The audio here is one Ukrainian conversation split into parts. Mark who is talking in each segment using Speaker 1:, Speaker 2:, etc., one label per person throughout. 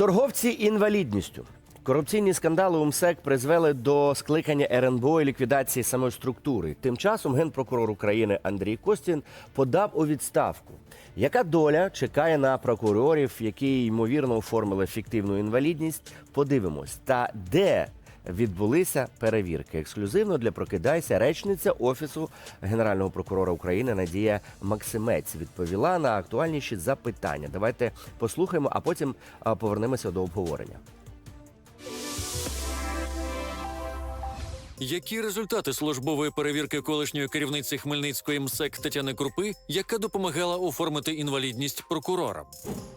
Speaker 1: Торговці інвалідністю. Корупційні скандали у МСЕК призвели до скликання РНБО і ліквідації самої структури. Тим часом генпрокурор України Андрій Костін подав у відставку. Яка доля чекає на прокурорів, які ймовірно оформили фіктивну інвалідність? Подивимось. Та де відбулися перевірки? Ексклюзивно для прокидайся речниця офісу генерального прокурора України Надія Максимець відповіла на актуальніші запитання. Давайте послухаємо, а потім повернемося до обговорення.
Speaker 2: Які результати службової перевірки колишньої керівниці Хмельницької МСЕК Тетяни Крупи, яка допомагала оформити інвалідність прокурорам?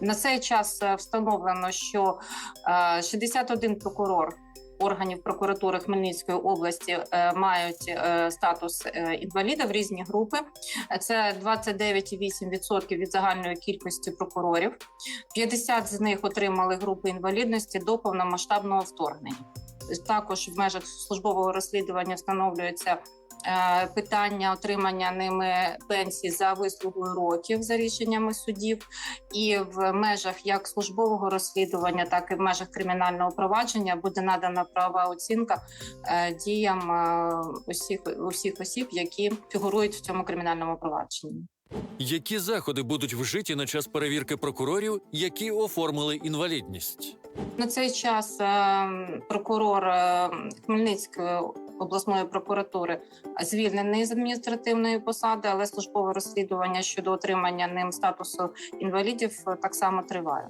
Speaker 3: На цей час е, встановлено, що е, 61 прокурор органів прокуратури Хмельницької області е, мають е, статус е, інваліда в різні групи. Це 29,8% від загальної кількості прокурорів. 50 з них отримали групи інвалідності до повномасштабного вторгнення. Також в межах службового розслідування встановлюється питання отримання ними пенсій за вислугою років за рішеннями судів і в межах як службового розслідування, так і в межах кримінального провадження буде надана правова оцінка е, діям е, усіх усіх осіб, які фігурують в цьому кримінальному провадженні.
Speaker 2: Які заходи будуть вжиті на час перевірки прокурорів, які оформили інвалідність?
Speaker 3: На цей час е, прокурор е, Хмельницької обласної прокуратури звільнений з адміністративної посади, але службове розслідування щодо отримання ним статусу інвалідів е, так само триває.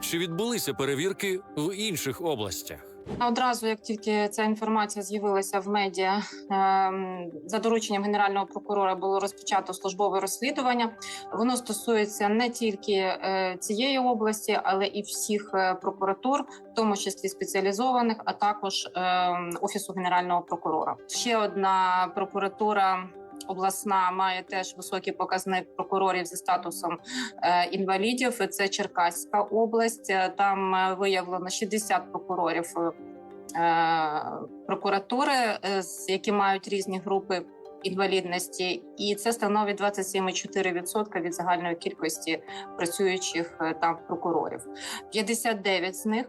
Speaker 2: Чи відбулися перевірки в інших областях?
Speaker 3: Одразу, як тільки ця інформація з'явилася в медіа, ем, за дорученням генерального прокурора було розпочато службове розслідування. Воно стосується не тільки е, цієї області, але і всіх е, прокуратур, в тому числі спеціалізованих, а також ем, офісу генерального прокурора. Ще одна прокуратура. Обласна має теж високий показник прокурорів зі статусом е, інвалідів. Це Черкаська область. Е, Там е, виявлено 60 прокурорів прокуратури, які мають різні групи інвалідності, і це становить 27,4% від загальної кількості працюючих там прокурорів. 59 з них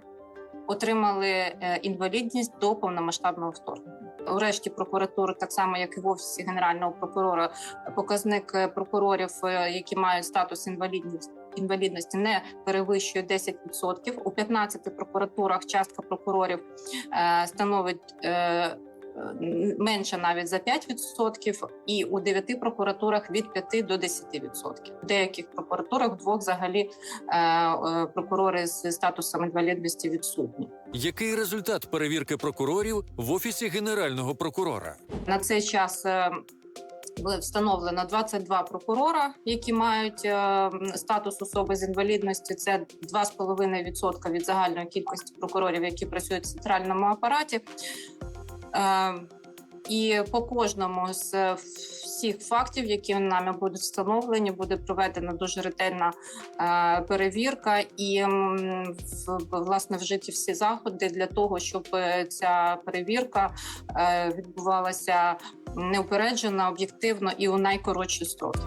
Speaker 3: отримали інвалідність до повномасштабного вторгнення. У решті прокуратури, так само як і в офісі генерального прокурора, показник е, прокурорів, е, які мають статус інвалідності. Інвалідності не перевищує 10%. У 15 прокуратурах частка прокурорів е, становить менше навіть за 5%, і у 9 прокуратурах від 5 до 10%. У деяких прокуратурах вдвох взагалі е, е, прокурори з статусом інвалідності відсутні.
Speaker 2: Який результат перевірки прокурорів в офісі генерального прокурора?
Speaker 3: На цей час е, було встановлено 22 прокурора, які мають статус особи з інвалідністю. Це 2,5% від загальної кількості прокурорів, які працюють в центральному апараті. Е, І по кожному з е, всіх фактів, які нами будуть встановлені, буде проведена дуже ретельна е, перевірка і власне вжиті всі заходи для того, щоб е, ця перевірка відбувалася неупереджено, об'єктивно і у найкоротші строки.